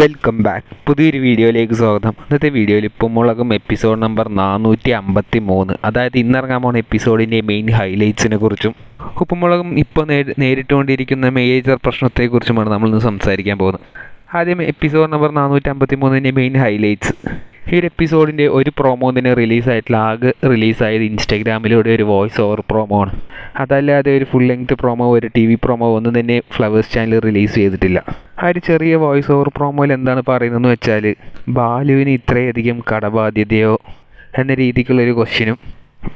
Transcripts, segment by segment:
Welcome back പുതിയൊരു വീഡിയോയിലേക്ക് സ്വാഗതം. ഇന്നത്തെ വീഡിയോയിൽ ഇപ്പം മുളകും എപ്പിസോഡ് നമ്പർ നാനൂറ്റി അമ്പത്തി മൂന്ന് അതായത് ഇന്നിറങ്ങാൻ പോകുന്ന എപ്പിസോഡിന്റെ മെയിൻ ഹൈലൈറ്റ്സിനെ കുറിച്ചും ഉപ്പുമുളകും ഇപ്പോൾ നേരിട്ടുകൊണ്ടിരിക്കുന്ന മേജർ പ്രശ്നത്തെക്കുറിച്ചുമാണ് നമ്മളിന്ന് സംസാരിക്കാൻ പോകുന്നത്. ആദ്യം എപ്പിസോഡ് നമ്പർ നാനൂറ്റി അമ്പത്തി മൂന്നിന്റെ മെയിൻ ഹൈലൈറ്റ്സ് ഈ ഒരു എപ്പിസോഡിന്റെ ഒരു പ്രൊമോ തന്നെ റിലീസായിട്ടുള്ള ആകെ റിലീസായത് ഇൻസ്റ്റാഗ്രാമിലൂടെ ഒരു വോയിസ് ഓവർ പ്രൊമോ ആണ്. അതല്ലാതെ ഒരു ഫുൾ ലെങ്ത് പ്രൊമോ ഒരു ടി വി പ്രൊമോ ഒന്നും തന്നെ ഫ്ലവേഴ്സ് ചാനൽ റിലീസ് ചെയ്തിട്ടില്ല. ആ ഒരു ചെറിയ വോയിസ് ഓവർ പ്രൊമോയിൽ എന്താണ് പറയുന്നതെന്ന് വെച്ചാൽ ബാലുവിന് ഇത്രയധികം കടബാധ്യതയോ എന്ന രീതിക്കുള്ളൊരു ക്വസ്റ്റ്യനും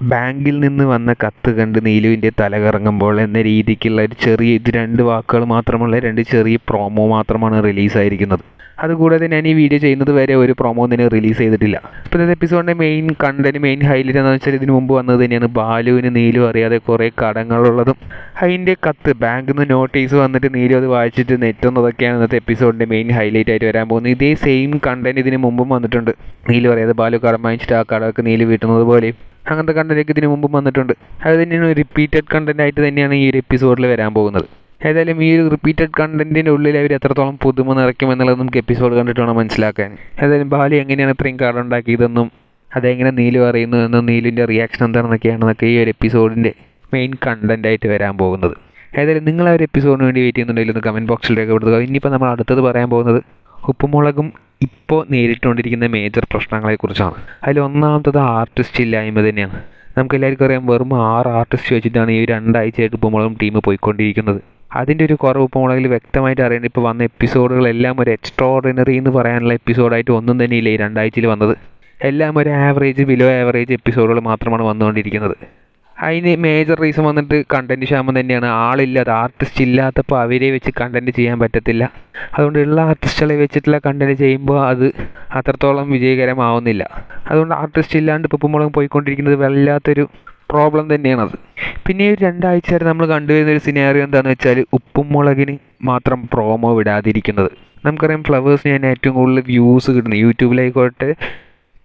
ബാങ്കിൽ നിന്ന് വന്ന കത്ത് കണ്ട് നീലുവിന്റെ തലകറങ്ങുമ്പോൾ എന്ന രീതിക്കുള്ള ഒരു ചെറിയ ഇത് രണ്ട് വാക്കുകൾ മാത്രമുള്ള രണ്ട് ചെറിയ പ്രോമോ മാത്രമാണ് റിലീസായിരിക്കുന്നത് അതുകൂടാതെ ഞാൻ ഈ വീഡിയോ ചെയ്യുന്നത് വരെ ഒരു പ്രൊമോ തന്നെ റിലീസ് ചെയ്തിട്ടില്ല. ഇപ്പോഴത്തെ എപ്പിസോഡിന്റെ മെയിൻ കണ്ടന്റ് മെയിൻ ഹൈലൈറ്റ് എന്ന് വെച്ചാൽ ഇതിന് മുമ്പ് വന്നത് തന്നെയാണ് ബാലുവിന് നീലും അറിയാതെ കുറേ കടങ്ങളുള്ളതും. അതിന്റെ കത്ത് ബാങ്കിൽ നിന്ന് നോട്ടീസ് വന്നിട്ട് നീലും അത് വായിച്ചിട്ട് നെറ്റുന്നതൊക്കെയാണ് ഇന്നത്തെ എപ്പിസോഡിന്റെ മെയിൻ ഹൈലൈറ്റ് ആയിട്ട് വരാൻ പോകുന്നത്. ഇതേ സെയിം കണ്ടന്റ് ഇതിന് മുമ്പും വന്നിട്ടുണ്ട്. നീലും അറിയാതെ ബാലു കടം വാങ്ങിച്ചിട്ട് ആ കടമൊക്കെ നീൽ വീട്ടുന്നത് പോലെയും അങ്ങനത്തെ കണ്ടന്റൊക്കെ ഇതിന് മുമ്പും വന്നിട്ടുണ്ട്. അത് തന്നെയാണ് റിപ്പീറ്റഡ് കണ്ടന്റ് ആയിട്ട് തന്നെയാണ് ഈ ഒരു എപ്പിസോഡിൽ വരാൻ പോകുന്നത്. ഏതായാലും ഈ ഒരു റിപ്പീറ്റഡ് കണ്ടന്റിന്റെ ഉള്ളിൽ അവർ എത്രത്തോളം പുതുമ നിറയ്ക്കും എന്നുള്ളത് നമുക്ക് എപ്പിസോഡ് കണ്ടിട്ട് വേണം മനസ്സിലാക്കാൻ. ഏതായാലും ബാലി എങ്ങനെയാണ് ഇത്രയും കട ഉണ്ടാക്കിയതെന്നും അതെങ്ങനെ നീലു അറിയുന്നു എന്നും നീലുവിന്റെ റിയാക്ഷൻ എന്താണെന്നൊക്കെയാണെന്നൊക്കെ ഈ ഒരു എപ്പിസോഡിന്റെ മെയിൻ കണ്ടന്റ് ആയിട്ട് വരാൻ പോകുന്നത്. ഏതായാലും നിങ്ങൾ ആ ഒരു എപ്പിസോഡിന് വേണ്ടി വെയിറ്റ് ചെയ്യുന്നുണ്ടെങ്കിൽ ഒന്ന് കമന്റ് ബോക്സിലേക്ക് രേഖപ്പെടുത്തുക. ഇനിയിപ്പോൾ നമ്മൾ അടുത്തത് പറയാൻ പോകുന്നത് ഉപ്പുമുളകും ഇപ്പോൾ നേരിട്ടുകൊണ്ടിരിക്കുന്ന മേജർ പ്രശ്നങ്ങളെക്കുറിച്ചാണ്. അതിൽ ഒന്നാമത്തത് ആർട്ടിസ്റ്റ് ഇല്ലായ്മ തന്നെയാണ്. നമുക്ക് എല്ലാവർക്കും അറിയാം വെറും ആറ് ആർട്ടിസ്റ്റ് വെച്ചിട്ടാണ് ഈ രണ്ടാഴ്ചയായിട്ട് ഉപ്പുമുളകും ടീം പോയിക്കൊണ്ടിരിക്കുന്നത്. അതിന്റെ ഒരു കുറവ് ഇപ്പോൾ ഉപ്പുമുളകിൽ വ്യക്തമായിട്ട് അറിയുന്നത് ഇപ്പോൾ വന്ന എപ്പിസോഡുകളെല്ലാം ഒരു എക്സ്ട്രാ ഓർഡിനറി എന്ന് പറയാനുള്ള എപ്പിസോഡായിട്ട് ഒന്നും തന്നെ ഇല്ല ഈ രണ്ടാഴ്ചയിൽ വന്നത്. എല്ലാം ഒരു ആവറേജ് ബിലോ ആവറേജ് എപ്പിസോഡുകൾ മാത്രമാണ് വന്നുകൊണ്ടിരിക്കുന്നത്. അതിന് മേജർ റീസൺ വന്നിട്ട് കണ്ടന്റ് ക്ഷാമം തന്നെയാണ്. ആളില്ലാത്ത ആർട്ടിസ്റ്റ് ഇല്ലാത്തപ്പോൾ അവരെ വെച്ച് കണ്ടന്റ് ചെയ്യാൻ പറ്റത്തില്ല. അതുകൊണ്ട് ഉള്ള ആർട്ടിസ്റ്റുകളെ വെച്ചിട്ടുള്ള കണ്ടന്റ് ചെയ്യുമ്പോൾ അത് അത്രത്തോളം വിജയകരമാവുന്നില്ല. അതുകൊണ്ട് ആർട്ടിസ്റ്റ് ഇല്ലാണ്ട് ഇപ്പം മുളകും പോയിക്കൊണ്ടിരിക്കുന്നത് വല്ലാത്തൊരു പ്രോബ്ലം തന്നെയാണത്. പിന്നെ രണ്ടാഴ്ച വരെ നമ്മൾ കണ്ടുവരുന്ന ഒരു സിനാറിയോ എന്താണെന്ന് വെച്ചാൽ ഉപ്പും മുളകിന് മാത്രം പ്രോമോ വിടാതിരിക്കുന്നത്. നമുക്കറിയാം ഫ്ലവേഴ്സിന് ഞാൻ ഏറ്റവും കൂടുതൽ വ്യൂസ് കിട്ടുന്നത്. യൂട്യൂബിലായിക്കോട്ടെ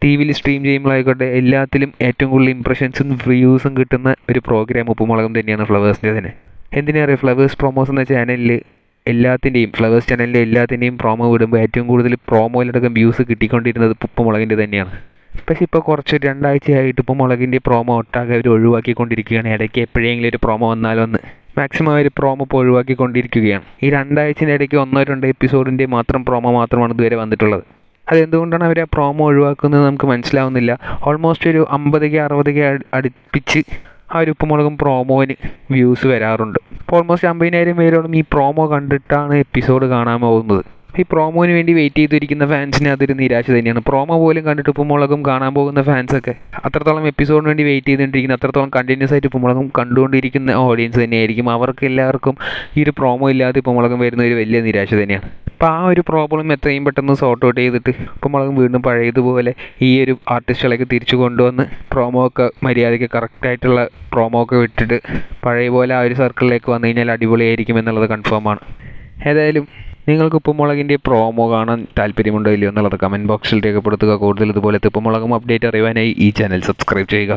ടി വിയിൽ സ്ട്രീം ചെയ്യുമ്പോഴായിക്കോട്ടെ എല്ലാത്തിലും ഏറ്റവും കൂടുതൽ ഇംപ്രഷൻസും വ്യൂസും കിട്ടുന്ന ഒരു പ്രോഗ്രാം ഉപ്പുമുളകം തന്നെയാണ് ഫ്ലവേഴ്സിന്റെ തന്നെ. എന്തിനാ അറിയാം? ഫ്ലവേഴ്സ് പ്രൊമോസ് എന്ന ചാനലിൽ എല്ലാത്തിന്റെയും ഫ്ലവേഴ്സ് ചാനലിന്റെ എല്ലാത്തിന്റെയും പ്രോമോ വിടുമ്പോൾ ഏറ്റവും കൂടുതൽ പ്രോമോയിലടക്കം വ്യൂസ് കിട്ടിക്കൊണ്ടിരുന്നത് ഉപ്പുമുളകിന്റെ തന്നെയാണ്. പക്ഷേ ഇപ്പോൾ കുറച്ച് രണ്ടാഴ്ചയായിട്ട് ഇപ്പോൾ മുളകിന്റെ പ്രോമോ ഒട്ടാകെ അവർ ഒഴിവാക്കിക്കൊണ്ടിരിക്കുകയാണ്. ഇടയ്ക്ക് എപ്പോഴെങ്കിലും ഒരു പ്രോമോ വന്നാലും ഒന്ന് മാക്സിമം അവർ പ്രോമോ ഇപ്പോൾ ഒഴിവാക്കിക്കൊണ്ടിരിക്കുകയാണ്. ഈ രണ്ടാഴ്ചയുടെ ഇടയ്ക്ക് ഒന്നോ രണ്ടോ എപ്പിസോഡിന്റെ മാത്രം പ്രോമോ മാത്രമാണ് ഇതുവരെ വന്നിട്ടുള്ളത്. അതെന്തുകൊണ്ടാണ് അവർ ആ പ്രോമോ ഒഴിവാക്കുന്നത് നമുക്ക് മനസ്സിലാവുന്നില്ല. ഓൾമോസ്റ്റ് ഒരു അമ്പതൊക്കെ അറുപതൊക്കെ അടുപ്പിച്ച് ആ ഒരു ഉപ്പുമുളകും പ്രോമോന് വ്യൂസ് വരാറുണ്ട്. ഓൾമോസ്റ്റ് അമ്പതിനായിരം പേരോളം ഈ പ്രോമോ കണ്ടിട്ടാണ് എപ്പിസോഡ് കാണാൻ പോകുന്നത്. ഈ പ്രോമോന് വേണ്ടി വെയിറ്റ് ചെയ്തിരിക്കുന്ന ഫാൻസിന് അതൊരു നിരാശ തന്നെയാണ്. പ്രോമോ പോലും കണ്ടിട്ട് ഉപ്പുമുളകും കാണാൻ പോകുന്ന ഫാൻസൊക്കെ അത്രത്തോളം എപ്പിസോഡിന് വേണ്ടി വെയിറ്റ് ചെയ്തുകൊണ്ടിരിക്കുന്ന അത്രത്തോളം കണ്ടിന്യൂസ് ആയിട്ട് ഉപ്പുമുളകും കണ്ടുകൊണ്ടിരിക്കുന്ന ഓഡിയൻസ് തന്നെയായിരിക്കും. അവർക്ക് എല്ലാവർക്കും ഈ ഒരു പ്രോമോ ഇല്ലാതെ ഉപ്പുമുളകും വരുന്ന ഒരു വലിയ നിരാശ തന്നെയാണ്. അപ്പോൾ ആ ഒരു പ്രോബ്ലം എത്രയും പെട്ടെന്ന് സോർട്ട് ഔട്ട് ചെയ്തിട്ട് ഉപ്പുമുളകും വീണ്ടും പഴയതുപോലെ ഈ ഒരു ആർട്ടിസ്റ്റുകളൊക്കെ തിരിച്ചു കൊണ്ടുവന്ന് പ്രോമോ ഒക്കെ മര്യാദയ്ക്ക് കറക്റ്റായിട്ടുള്ള പ്രോമോ ഒക്കെ വിട്ടിട്ട് പഴയ പോലെ ആ ഒരു സർക്കിളിലേക്ക് വന്നു കഴിഞ്ഞാൽ അടിപൊളിയായിരിക്കും എന്നുള്ളത് കൺഫേം ആണ്. ഏതായാലും നിങ്ങൾക്ക് ഉപ്പുമുളകിന്റെ പ്രോമോ കാണാൻ താല്പര്യമുണ്ടോ ഇല്ലയോ എന്നുള്ളത് കമന്റ് ബോക്സിൽ രേഖപ്പെടുത്തുക. കൂടുതൽ ഇതുപോലത്തെ ഉപ്പുമുളകും അപ്ഡേറ്റ് അറിയുവാനായി ഈ ചാനൽ സബ്സ്ക്രൈബ് ചെയ്യുക.